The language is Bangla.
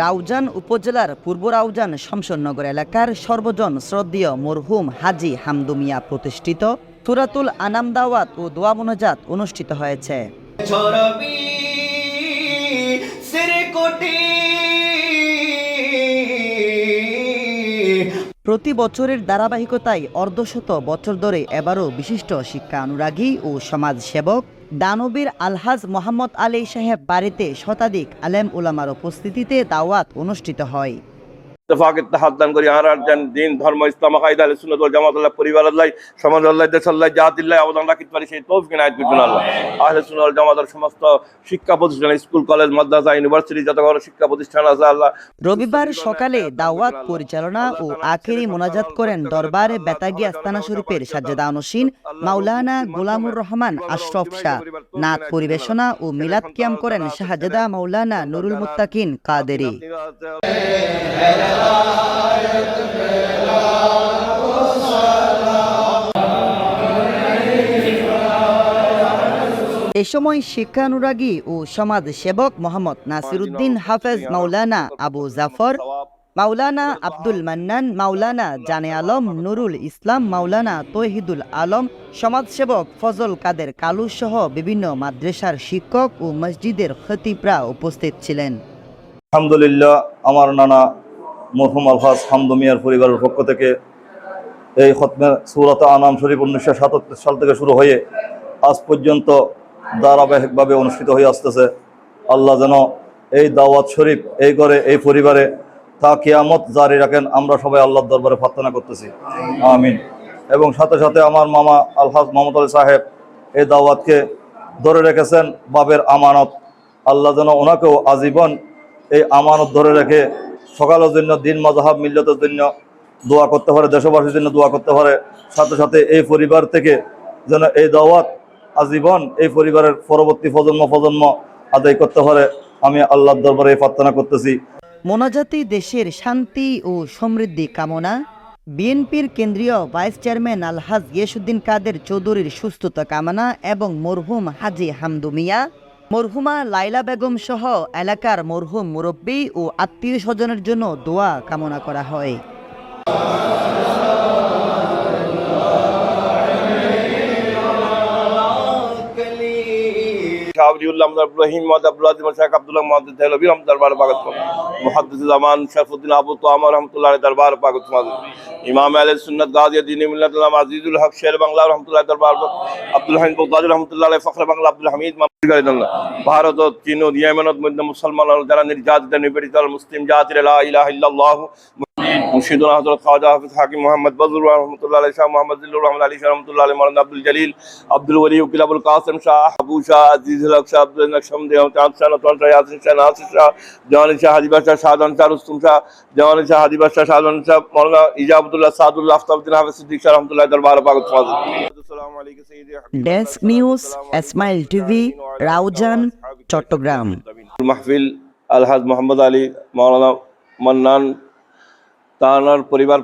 রাউজান উপজেলার পূর্ব রাউজান শমশননগর এলাকার সর্বজন শ্রদ্ধেয় মরহুম হাজি হামদু মিয়া প্রতিষ্ঠিত সুরাতুল আনাম দাওয়াত ও দোয়া মোনাজাত অনুষ্ঠিত হয়েছে। প্রতি বছরের ধারাবাহিকতায় অর্ধশত বছর ধরে এবারও বিশিষ্ট শিক্ষা অনুরাগী ও সমাজ সেবক দানবীর আলহাজ মোহাম্মদ আলী সাহেব বাড়িতে শতাধিক আলেম উলামার উপস্থিতিতে দাওয়াত অনুষ্ঠিত হয়। দান করি আর দিন, ধর্ম, ইসলাম ওয়াল জামাত, আল্লাহ পরিবার, আল্লাহ, সমাজ, আল্লাহ, দেশ, আল্লাহ অবদান পারি, সেই তৌফিক নায়ত আল্লাহ। আহলে জামাতের সমস্ত শিক্ষা প্রতিষ্ঠান, স্কুল, কলেজ, মাদ্রাসা, ইউনিভার্সিটি, যত বড় শিক্ষা প্রতিষ্ঠান আছে, আল্লাহ, রবিবার সকালে দাওয়াত পরিচালনা ও আখেরি মোনাজাত করেন দরবারে বেতাগি আস্তানা শরীফের সাজ্জাদা আনসিন, মাওলানা গোলামুর রহমান আশরফ শাহ। নাত পরিবেশনা ও মিলাদ কিয়াম করেন শাহজাদা মাওলানা নুরুল মুত্তাকিন কাদেরি। এ সময় শিক্ষানুরাগী ও সমাজ সেবক মোহাম্মদ নাসিরুদ্দিন হাফেজ মাওলানা আবু জাফর, মাওলানা আব্দুল মান্নান, মাওলানা জানে আলম, নুরুল ইসলাম, মাওলানা তৌহিদুল আলম, সমাজসেবক ফজল কাদের কালু সহ বিভিন্ন মাদ্রাসার শিক্ষক ও মসজিদের খতিবরা উপস্থিত ছিলেন। আলহামদুলিল্লাহ, আমার নানা মরহুম আলহাজ হামদু মিয়ার পরিবারের পক্ষ থেকে এই খতমে সুরত আনাম শরীফ উনিশশো সাতাত্তর সাল থেকে শুরু হয়ে আজ পর্যন্ত ধারাবাহিকভাবে অনুষ্ঠিত হয়ে আসতেছে। আল্লাহ যেন এই দাওয়াত শরীফ, এই করে এই পরিবারে তা কিয়ামত জারি রাখেন, আমরা সবাই আল্লাহর দরবারে প্রার্থনা করতেছি। আমিন। এবং সাথে সাথে আমার মামা আলহাজ মোহাম্মদ আলী সাহেব এই দাওয়াতকে ধরে রেখেছেন, বাবের আমানত। আল্লাহ যেন ওনাকেও আজীবন এই আমানত ধরে রেখে সকালের জন্য, দিন মজাহাব মিল্লতের জন্য দোয়া করতে পারে, দেশবাসীর জন্য দোয়া করতে পারে। সাথে সাথে এই পরিবার থেকে যেন এই দাওয়াত আজীবন এই পরিবারের পরবর্তী প্রজন্ম প্রজন্ম আদায় করতে পারে। আমি আল্লাহর দরবারে প্রার্থনা করতেছি। মোনাজাতি দেশের শান্তি ও সমৃদ্ধি কামনা, বিএনপির কেন্দ্রীয় ভাইস চেয়ারম্যান আলহাজ ইয়েসুদ্দিন কাদের চৌধুরীর সুস্থতা কামনা এবং মরহুম হাজি হামদু মিয়া মরহুমা লাইলা বেগম সহ এলাকার মরহুম মুরব্বী ও আত্মীয় স্বজনের জন্য দোয়া কামনা করা হয়। শাহরিউল্লাহ ইব্রাহিম মোহাম্মদ আব্দুল আজিম শেখ আব্দুল্লাহ মোহাম্মদ দেহলবী রহমত দরবার পাগত মুহাদ্দিস জামান, শরফুদ্দিন আবু তো আমার রহমতুল্লাহ দরবার পাগত ইমাম আলী সুন্নত গাজী দিন মিল্লাতুল্লাহ আজিজুল হক, শের বাংলা, রহমতুল্লাহ দরবার আব্দুল হামিদ ভারত মুসলমান যারা নির্যাতিত, নিপীড়িত, মুসলিম জাতির মুর্শিদুল হযরত খাজা হাফিজ হাকিম মোহাম্মদ বজরুল রহমতুল্লাহ আলাইহি শাহ মোহাম্মদ জিল্লুর রহমান আলী শাহ রহমতুল্লাহ আলাইহি মাওলানা আব্দুল জলিল আব্দুল ওলি উকিল আবুল কাসিম শাহ আবু শাহ আজিজুল হক শাহ আব্দুল নকশম দেহ চাঁদ শাহ নতন শাহ ইয়াসিন শাহ নাসির শাহ জওয়ানি শাহ হাদিবা শাহ শাহজাহান শাহ রুস্তুম শাহ জওয়ানি শাহ হাদিবা শাহ শাহজাহান শাহ মাওলানা ইজাবতুল্লাহ সাদুল্লাহ আফতাবুদ্দিন হাফিজ সিদ্দিক শাহ রহমতুল্লাহ দরবার পাগত desk news Esmail TV Raozan Chittagong. মাহফিল আলহাজ মোহাম্মদ আলী মাওলানা মান্নান তানার পরিবার